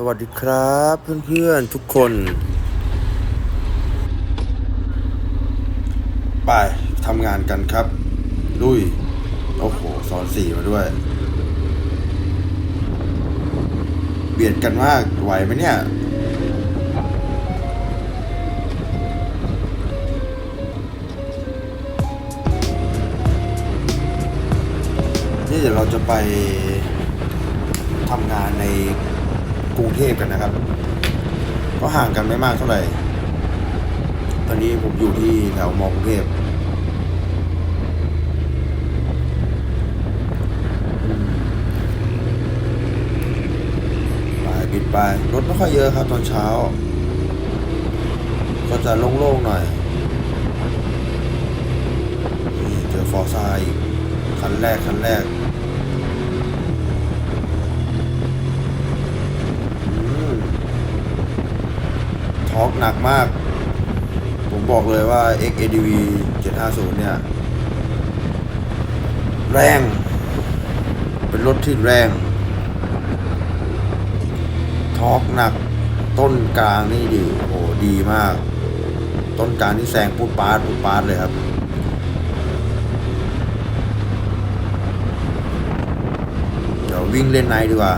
สวัสดีครับเพื่อนๆทุกคน ไปทำงานกันครับ ลุย โอ้โหสอนสี่มาด้วย เบียดกันมากไหวไหมเนี่ยนี่เดี๋ยวเราจะไปทำงานใน กรุงเทพกันนะครับ ก็ห่างกันไม่มากเท่าไหร่ ตอนนี้ผมอยู่ที่แถวมอกรุงเทพปิดไปรถไม่ค่อยเยอะครับตอนเช้า ก็จะโล่งๆหน่อยเจอฟอร์ซ่าอีกคันแรกคันแรก อืม ทอกหนักมาก ผมบอกเลยว่า XADV 750 เนี่ย แรง เป็นรถที่แรงทอกหนัก ต้นกลางนี่ดีโอ้โหดีมาก ต้นกลางที่แซงปูดปาดปูดปาดเลยครับเดี๋ยววิ่งเล่นไนดีกว่า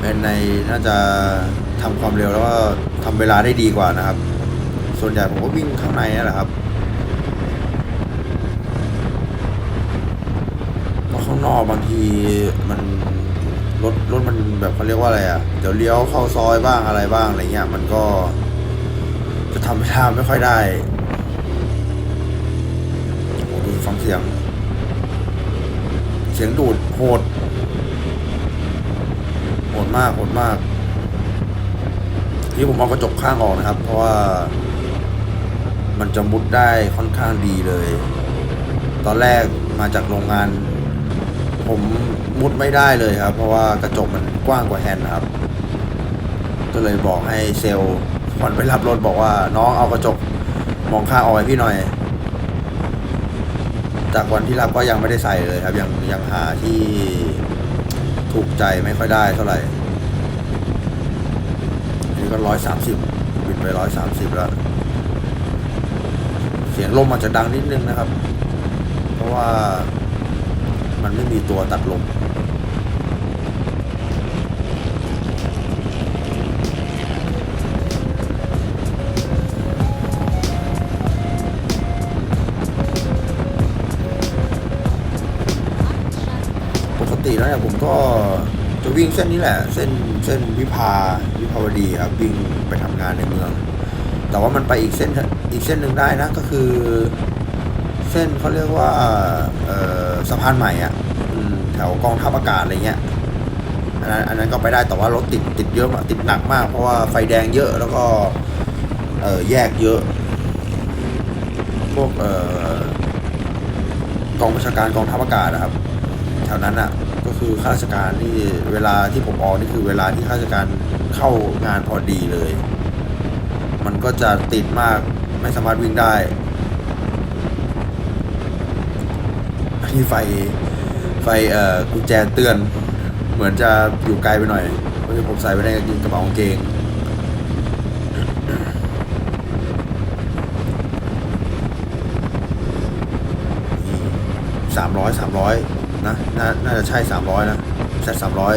เป็นในน่าจะทำความเร็วแล้วก็ ทำเวลาได้ดีกว่านะครับ ส่วนใหญ่ผมก็วิ่งข้างในนั่แหละครับเพราะข้างนอกบางทีมันรถรถมันแบบเขาเรียกว่าอะไรอะเดี๋ยวเลี้ยวเข้าซอยบ้างอะไรบ้างอะไรเงี้ยมันก็ จะทำเวลาไม่ค่อยได้โอ้ดูฟังเสียง เสียงดูดโหดโหดมากโหดมาก ที่ผมเอากระจกข้างออกนะครับ เพราะว่า มันจะมุดได้ค่อนข้างดีเลย ตอนแรกมาจากโรงงาน ผมมุดไม่ได้เลยครับ เพราะว่ากระจกมันกว้างกว่าแฮนด์นะครับ ก็เลยบอกให้เซลล์ก่อนไปรับรถบอกว่า น้องเอากระจกมองข้างออกให้พี่หน่อย จากวันที่รับก็ยังไม่ได้ใส่เลยครับ ยังยังหาที่ถูกใจไม่ค่อยได้เท่าไหร่ นี้ก็ร้อยสามสิบบิดไปร้อยสามสิบแล้ว เสียงลมอาจจะดังนิดนึงนะครับ เพราะว่ามันไม่มีตัวตัดลมปกติแล้วเนี่ยผมก็จะวิ่งเส้นนี้แหละ เส้นเส้นวิภา ภาวดีครับวิ่งไปทำงานในเมือง แต่ว่ามันไปอีกเส้นอีกเส้นหนึ่งได้นะก็คือ เส้นเขาเรียกว่าสะพานใหม่อะแถวกองทัพอากาศอะไรเงี้ยอันนั้นอันนั้นก็ไปได้แต่ว่ารถติดติดเยอะมากติดหนักมาก เพราะว่าไฟแดงเยอะแล้วก็แยกเยอะ พวกออกองประชาการกองทัพอากาศนะครับแถวนั้นอะก็คือข้าราชการที่เวลาที่ผมออกนี่คือเวลาที่ข้าราชการ เข้างานพอดีเลย มันก็จะติดมากไม่สามารถวิ่งได้ที่ไฟไฟเอ่อกุญแจเตือน เหมือนจะอยู่ไกลไปหน่อยเพราะผมใส่ไว้ในกระเป๋ากางเกงสามร้อยสามร้อยนะ น่าน่าจะใช่สามร้อยนะแซดสามร้อย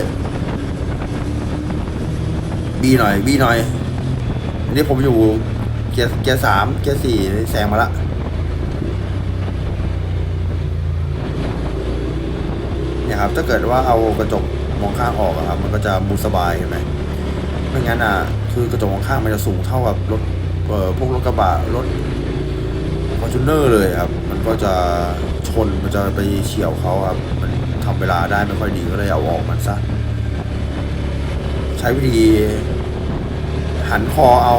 บีหน่อยบีหน่อย อันนี้ผมอยู่เกียร์เกียร์สามเกียร์สี่แซงมาละเนี่ยครับ ถ้าเกิดว่าเอากระจกมองข้างออกอะครับ มันก็จะมุดสบายเห็นไหมไม่งั้นอะ คือกระจกมองข้างมันจะสูงเท่ากับรถเอ่อพวกรถกระบะรถฟอร์จูเนอร์เลยครับ มันก็จะชนมันจะไปเฉี่ยวเขาครับ มันทำเวลาได้ไม่ค่อยดีก็เลยเอาออกมันซะ ใช้วิธีหันคอเอา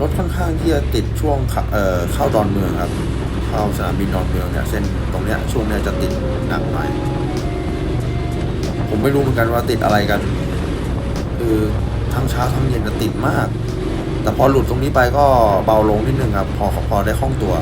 รถค่อนข้างที่จะติดช่วงเข้าเอ่อเข้าดอนเมืองครับ เข้าสนามบินดอนเมืองเนี่ยเส้นตรงเนี้ยช่วงเนี้ยจะติดหนักหน่อยผมไม่รู้เหมือนกันว่าติดอะไรกัน คือทั้งเช้าทั้งเย็นจะติดมาก แต่พอหลุดตรงนี้ไปก็เบาลงนิดนึงครับ พอพอได้คล่องตัว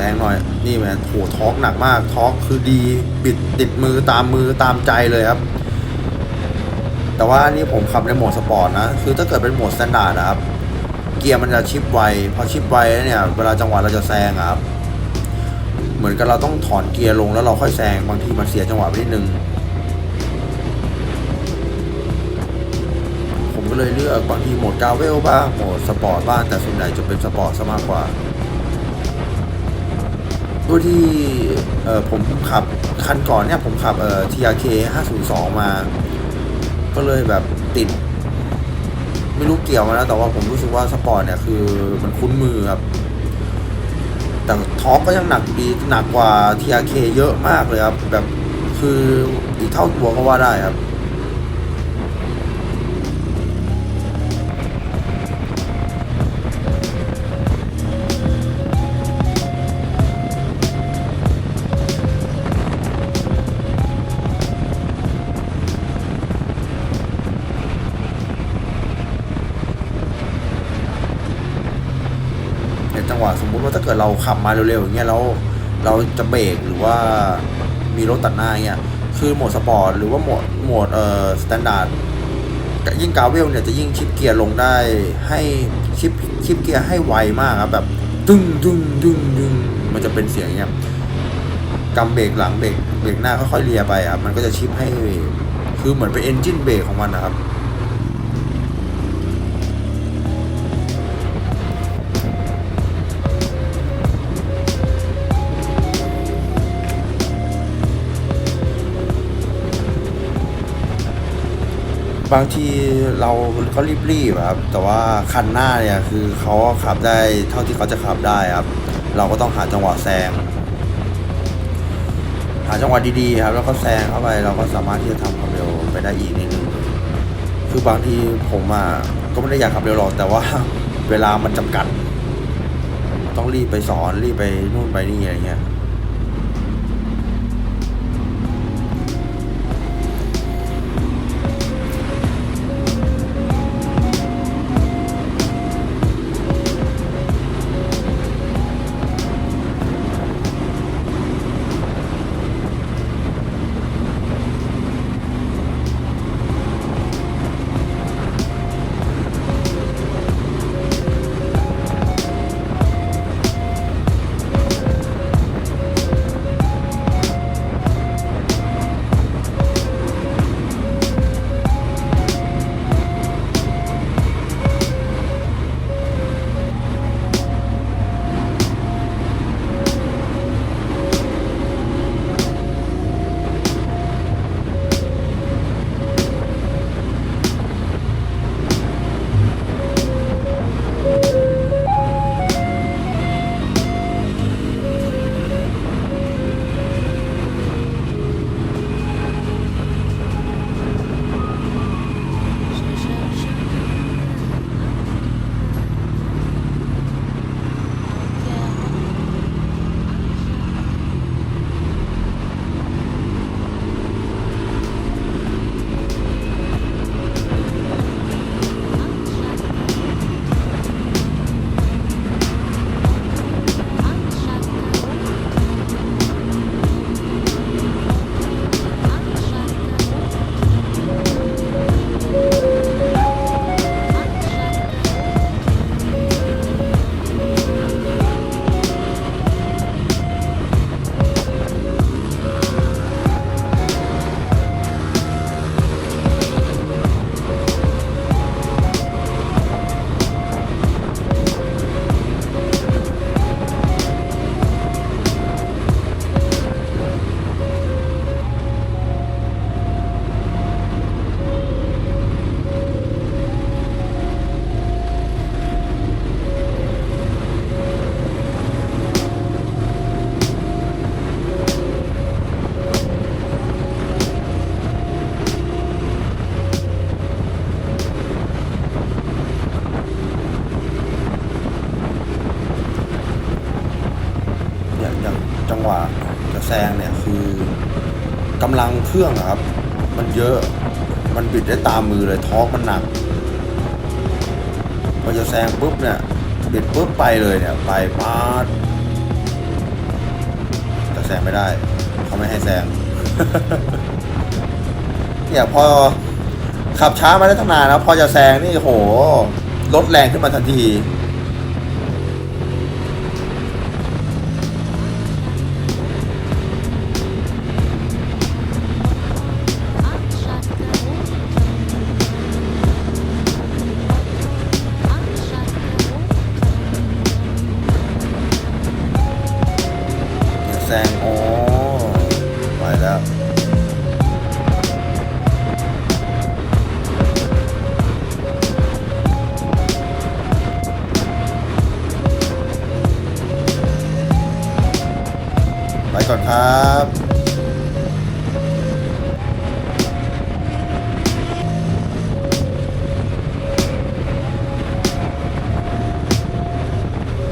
ซงหน่อย นี่แมนโหท็อกหนักมากท็อกคือดีบิดติดมือตามมือตามใจเลยครับ แต่ว่าอันนี้ผมขับในโหมดสปอร์ตนะ คือถ้าเกิดเป็นโหมดสแตนดาร์ดนะครับ เกียร์มันจะชิปไวพอชิปไวเนี่ยเวลาจังหวะเราจะแซงครับ เหมือนกับเราต้องถอนเกียร์ลงแล้วเราค่อยแซงบางทีมันเสียจังหวะไปนิดนึงผมก็เลยเลือกบางทีโหมดกาเวลบ้างโหมดสปอร์ตบ้างแต่ส่วนใหญ่จะเป็นสปอร์ตซะมากกว่า ด้วที่เออผมขับคันก่อนเนี่ยผมขับเอ่อ TRK 502 มา ก็เลยแบบติด ไม่รู้เกี่ยวมาแล้ว แต่ว่าผมรู้สึกว่าสปอร์ตเนี่ยคือมันคุ้นมือครับ แต่ท็อปก็ยังหนักดีหนักกว่า TRK เยอะมากเลยครับ แบบคืออีกเท่าตัวก็ว่าได้ครับ กิดเราขับมาเร็วๆอย่างเงี้ยแล้วเราจะเบรกหรือว่ามีรถตัดหน้าเงี้ยคือโหมดสปอร์ตหรือว่าโหมดโหมดเอ่อสแตนดาร์ดยิ่งกาเวลเนี่ยจะยิ่งชิปเกียร์ลงได้ให้ชิปชิปเกียร์ให้ไวมากครับแบบตึ้งตึ้งตึ้งตึ้งมันจะเป็นเสียงเงี้ยกำเบรกหลังเบรกเบรกหน้าค่อยๆเลียไปครับมันก็จะชิปให้คือเหมือนเป็นเอนจินเบรกของมันนะครับ บางทีเราก็รีบๆครับ แต่ว่าคันหน้าเนี่ยคือเขาขับได้เท่าที่เขาจะขับได้ครับ เราก็ต้องหาจังหวะแซงหาจังหวะดีๆครับ แล้วก็แซงเข้าไปเราก็สามารถที่จะทำความเร็วไปได้อีกนิดนึงคือบางทีผมอะก็ไม่ได้อยากขับเร็วหรอกแต่ว่าเวลามันจำกัด ต้องรีบไปสอนรีบไปนู่นไปนี่อะไรเงี้ย ซงเนี่ยคือกำลังเครื่องครับ มันเยอะมันบิดได้ตามมือเลยท้องมันหนักพอจะแซงปุ๊บเนี่ยบิดปุ๊บไปเลยเนี่ย ไปปาดแต่แซงไม่ได้เขาไม่ให้แซงเนี่ยพอขับช้ามาได้ตั้งนานแล้วพอจะแซงนี่โหลดแรงขึ้นมาทันที ครับ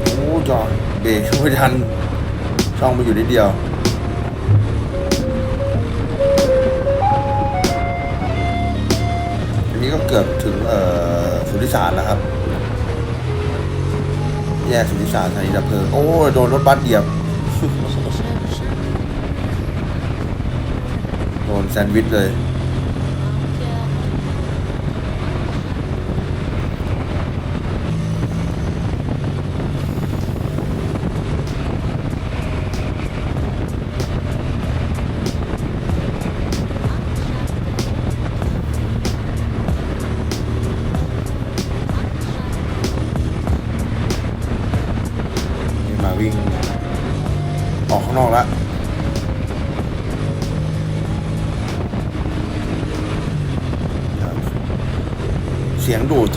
โอ้จอดเบรกไม่ทัน ช่องมาอยู่นิดเดียวอันนี้ก็เกือบถึงเอ่อสุริสารแล้วครับแยกสุริสารสถานีดับเพลิงโอ้โดนรถบัสเหยียบ โดน แซนด์วิชเลย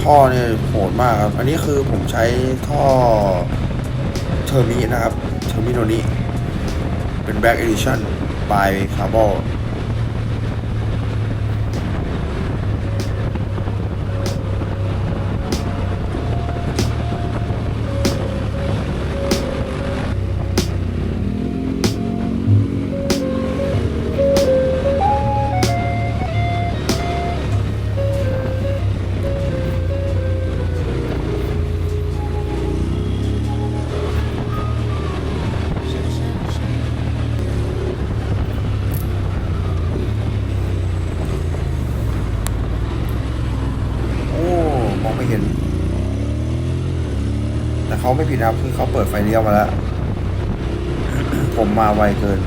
ท่อเนี่ยโหดมากครับ อันนี้คือผมใช้ท่อเทอร์มินะครับ เทอร์มิโนนี้เป็น Black Edition by Carbon ไม่ผิดนะครับคือเขาเปิดไฟเลี้ยวมาแล้ว ผมมาไวเกิน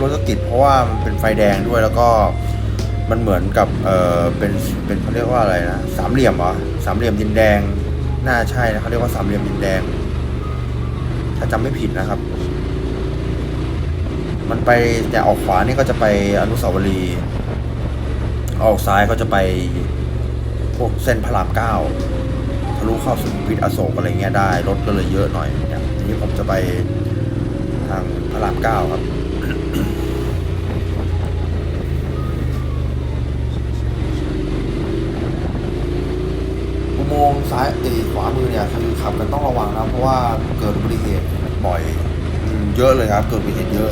รถจะติดเพราะว่ามันเป็นไฟแดงด้วยแล้วก็มันเหมือนกับเออเป็นเป็นเขาเรียกว่าอะไรนะสามเหลี่ยมเหรอสามเหลี่ยมดินแดงน่าใช่นะเขาเรียกว่าสามเหลี่ยมดินแดง ถ้าจำไม่ผิดนะครับ มันไปแต่ออกขวานี่ก็จะไปอนุสาวรีย์ออกซ้ายก็จะไปพวกเส้นพระรามเก้าทะลุเข้าสุขุมวิทอโศกอะไรเงี้ยได้รถก็เลยเยอะหน่อยเนี่ยทีนี้ผมจะไปทางพระรามเก้าครับ อุโมงค์ ซ้ายเอขวามือเนี่ยคือขับกันต้องระวังนะเพราะว่าเกิดอุบัติเหตุบ่อยเยอะเลยครับ เกิดอุบัติเหตุเยอะ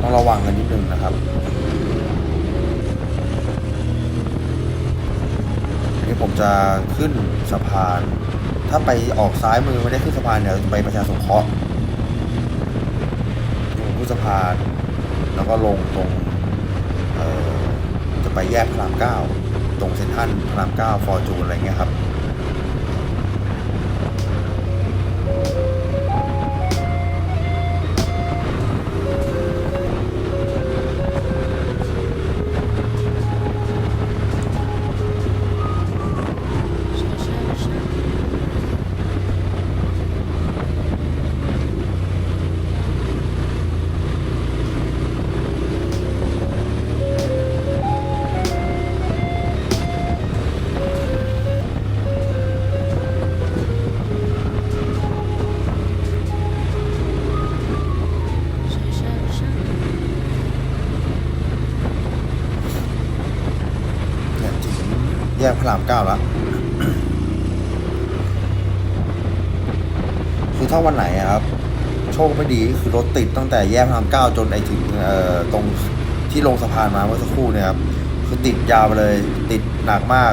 ต้องระวังกันนิดนึงนะครับอันนี้ผมจะขึ้นสะพาน ถ้าไปออกซ้ายมือไม่ได้ขึ้นสะพานเนี่ยไปประชาสงเคราะห์ผมขึ้นสะพาน แล้วก็ลงตรงจะไปแยกพรามเก้า ตรงเซ็นทรัลพระรามเก้าฟอร์จูนอะไรเงี้ยครับ แยกพระรามเก้าแล้วคือถ้าวันไหนครับ โชคไม่ดีคือรถติดตั้งแต่แยกพระรามเก้าจนไอถึงตรงที่ลงสะพานมาเมื่อสักครู่เนี่ยครับคือติดยาวไปเลยติดหนักมาก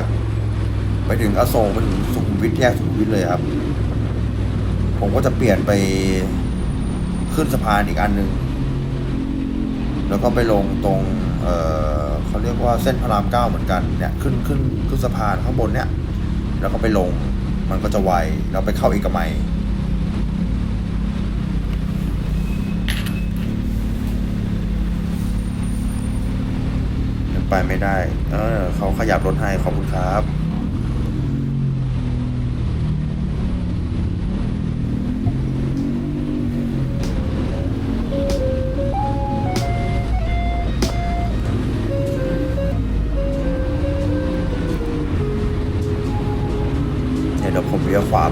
ไปถึงอโศกไปถึงสุขุมวิทแยกสุขุมวิทเลยครับ ผมก็จะเปลี่ยนไปขึ้นสะพานอีกอันหนึ่งแล้วก็ไปลงตรง เออ เขาเรียกว่าเส้นพระรามเก้าเหมือนกันเนี่ยขึ้นขึ้นขึ้นสะพานข้างบนเนี่ยแล้วก็ไปลงมันก็จะไวแล้วไปเข้าเอกมัยไปไม่ได้ เออเขาขยับรถให้ขอบคุณครับ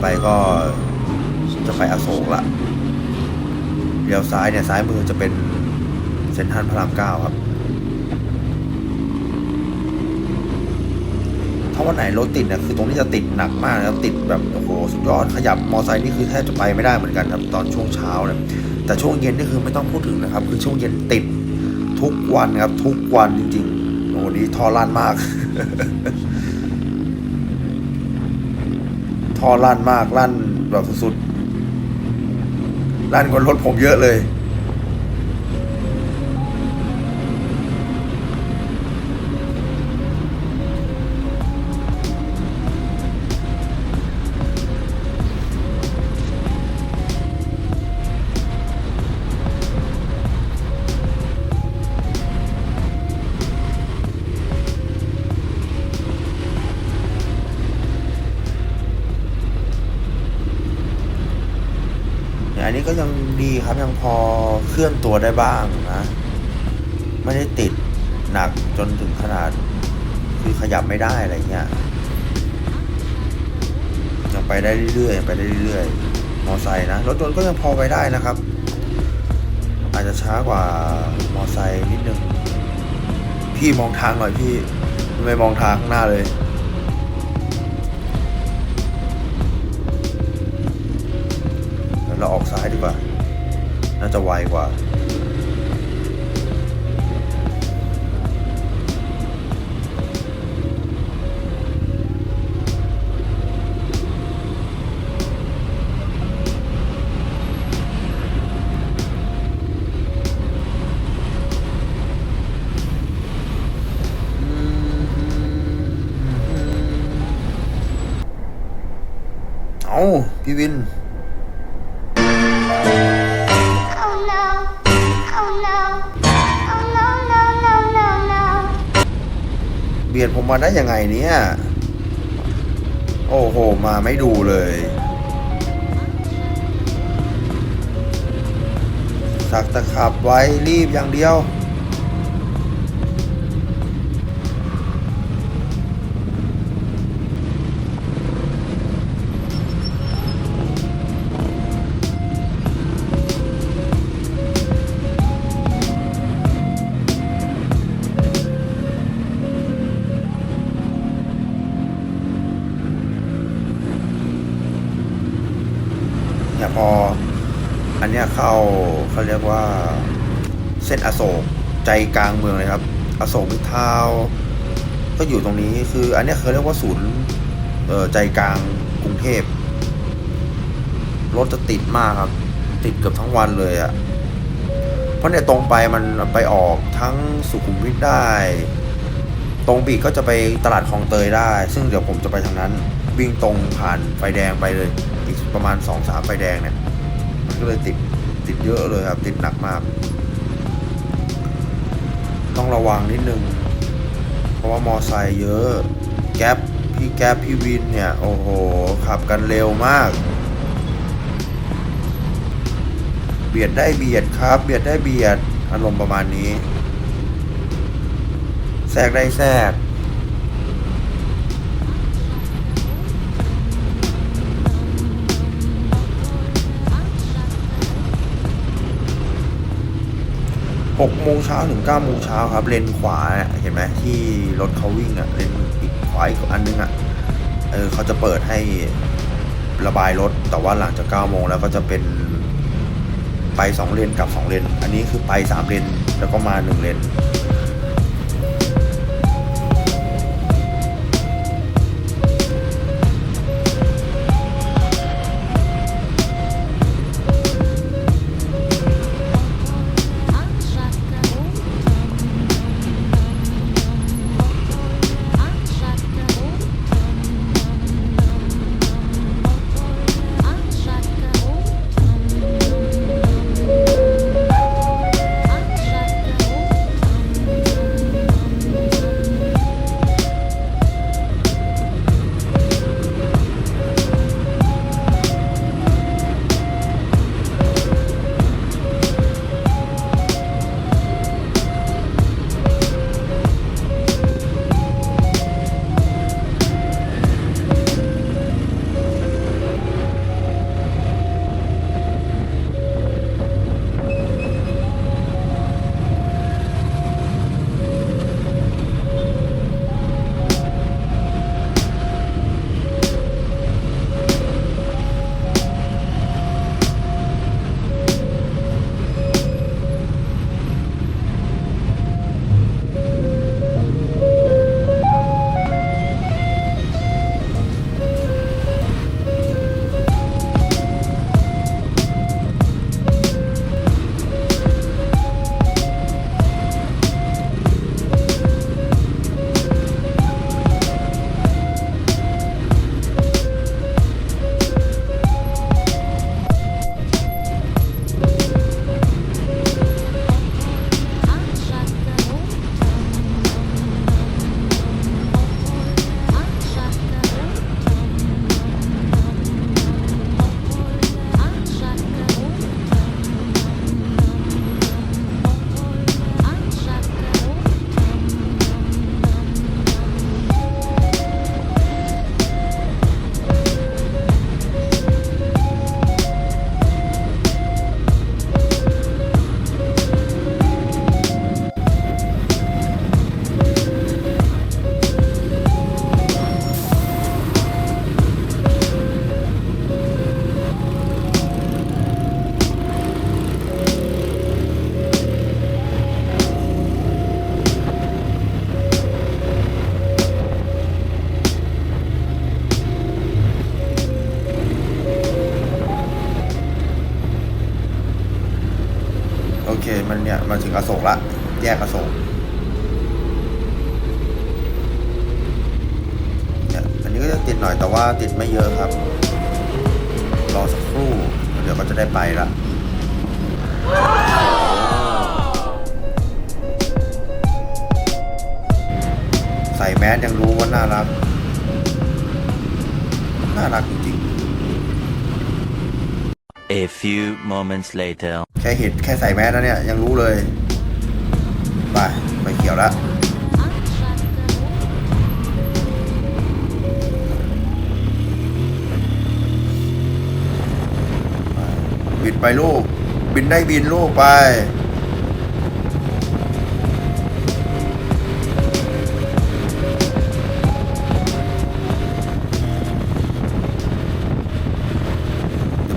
ไปก็จะไปอโศกละเลี้ยวซ้ายเนี่ยซ้ายมือจะเป็นเซ็นทรัลพระรามเก้าครับ ถ้าวันไหนรถติดเนี่ยคือตรงนี้จะติดหนักมากนะครับติดแบบโอ้โหสุดยอดขยับมอไซค์นี่คือแทบจะไปไม่ได้เหมือนกันครับตอนช่วงเช้าเนี่ยแต่ช่วงเย็นนี่คือไม่ต้องพูดถึงนะครับ คือช่วงเย็นติดทุกวันครับ ทุกวันจริงๆโอ้โหนี่ทอลั่นมาก ทอลั่นมากลั่นแบบสุดๆลั่นกว่ารถผมเยอะเลย นี้ก็ยังดีครับยังพอเคลื่อนตัวได้บ้างนะ ไม่ได้ติดหนักจนถึงขนาด คือขยับไม่ได้อะไรเงี้ยยังไปได้เรื่อยๆไปได้เรื่อยๆมอไซค์นะรถยนต์ก็ยังพอไปได้นะครับ อาจจะช้ากว่ามอไซค์นิดนึงพี่มองทางหน่อยพี่ไม่มองทางข้างหน้าเลย เราออกซ้ายดีกว่า น่าจะไวกว่า เอาพี่วิน มาได้ยังไงเนี่ย โอ้โห มาไม่ดูเลย สักตะขับไว้รีบอย่างเดียว เขาเรียกว่า เส้นอโศกใจกลางเมืองเลยครับ อโศกมิทาวก็อยู่ตรงนี้คือ อันนี้เขาเรียกว่าศูนย์ใจกลางกรุงเทพรถจะติดมากครับ ติดเกือบทั้งวันเลยอะ่ะเพราะเนี่ยตรงไปมันไปออกทั้งสุขุมวิทได้ ตรงบีกก็จะไปตลาดคลองเตยได้ ซึ่งเดี๋ยวผมจะไปทางนั้น วิ่งตรงผ่านไฟแดงไปเลย อีกประมาณสองสามไฟแดงเนี่ยมันก็เลยติด ติดเยอะเลยครับ ติดหนักมาก ต้องระวังนิดนึง เพราะว่ามอไซค์เยอะ แก๊ปพี่แก๊ปพี่วินเนี่ย โอ้โห ขับกันเร็วมาก เบียดได้เบียดครับ เบียดได้เบียดอารมณ์ประมาณนี้ แทรกได้แทรก 6โมงเช้าถึง9โมงเช้าครับ เลนขวาเนี่ยเห็นไหมที่รถเขาวิ่งอะเลนอีกขวาอีกอันนึงอะ่ะเออเขาจะเปิดให้ระบายรถ แต่ว่าหลังจาก9โมงแล้วก็จะเป็นไป 2 เลนกลับ 2 เลน อันนี้คือไป 3 เลน แล้วก็มา 1 เลน แมสยังรู้ว่าน่ารัก น่ารักจริง A few moments later. ๆแค่เห็นแค่ใส่แมสแล้วเนี่ย ยังรู้เลย ไปไปเขียวแล้วบินไปลูก บินได้บินลูกไป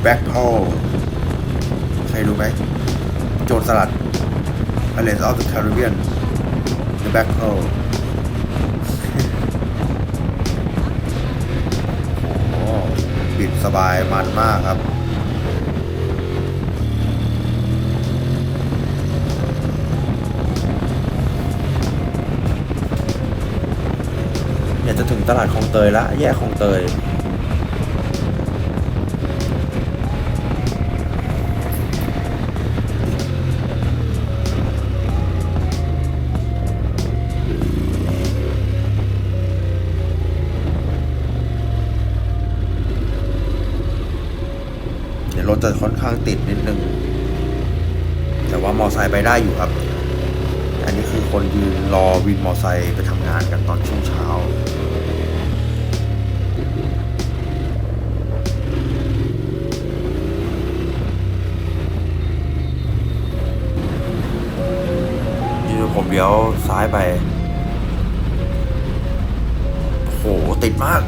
The Black Pearl ใครรู้ไหม โจรสลัด Pirates of the Caribbean The Black Pearl โอ้โหบิดสบายมันมากครับเนี่ยจะถึงตลาดคลองเตยละแยกคลองเตย จะค่อนข้างติดนิดนึง แต่ว่ามอไซค์ไปได้อยู่ครับ อันนี้คือคนยืนรอวินมอไซค์ไปทำงานกันตอนช่วงเช้ายืนผมเลี้ยวซ้ายไป โห ติดมาก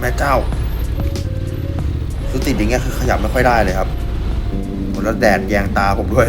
แม่เจ้า คือติดอย่างเงี้ยคือขยับไม่ค่อยได้เลยครับแล้วแดดแยงตาผมด้วย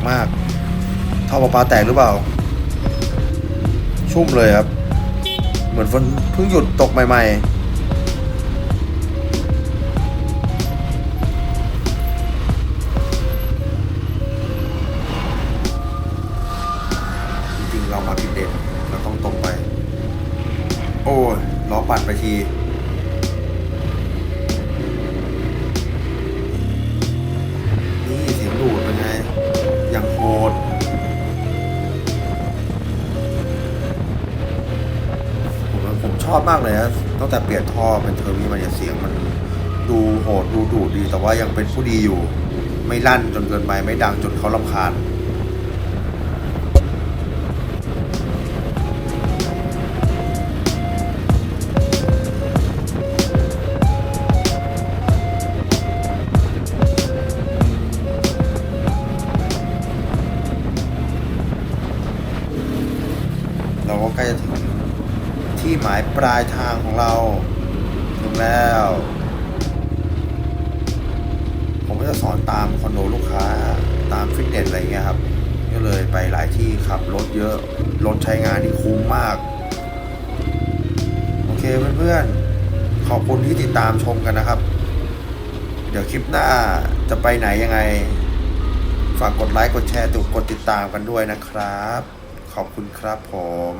กมากท่อประปาแตกหรือเปล่า ชุ่มเลยครับ เหมือนฝนเพิ่งหยุดตกใหม่ ๆ แต่เปลี่ยนท่อเป็นเทอร์วีมาเนี่ยเสียงมันดูโหดดูดุดี แต่ว่ายังเป็นผู้ดีอยู่ ไม่ลั่นจนเกินไปไม่ดังจนเขาลำคาญเราก็ใกล้จะถึงที่หมายปลาย ที่ขับรถเยอะ รถใช้งานที่คุ้มมาก โอเคเพื่อนๆ ขอบคุณที่ติดตามชมกันนะครับ เดี๋ยวคลิปหน้าจะไปไหนยังไง ฝากกดไลค์ กดแชร์ตุกกดติดตามกันด้วยนะครับ ขอบคุณครับผม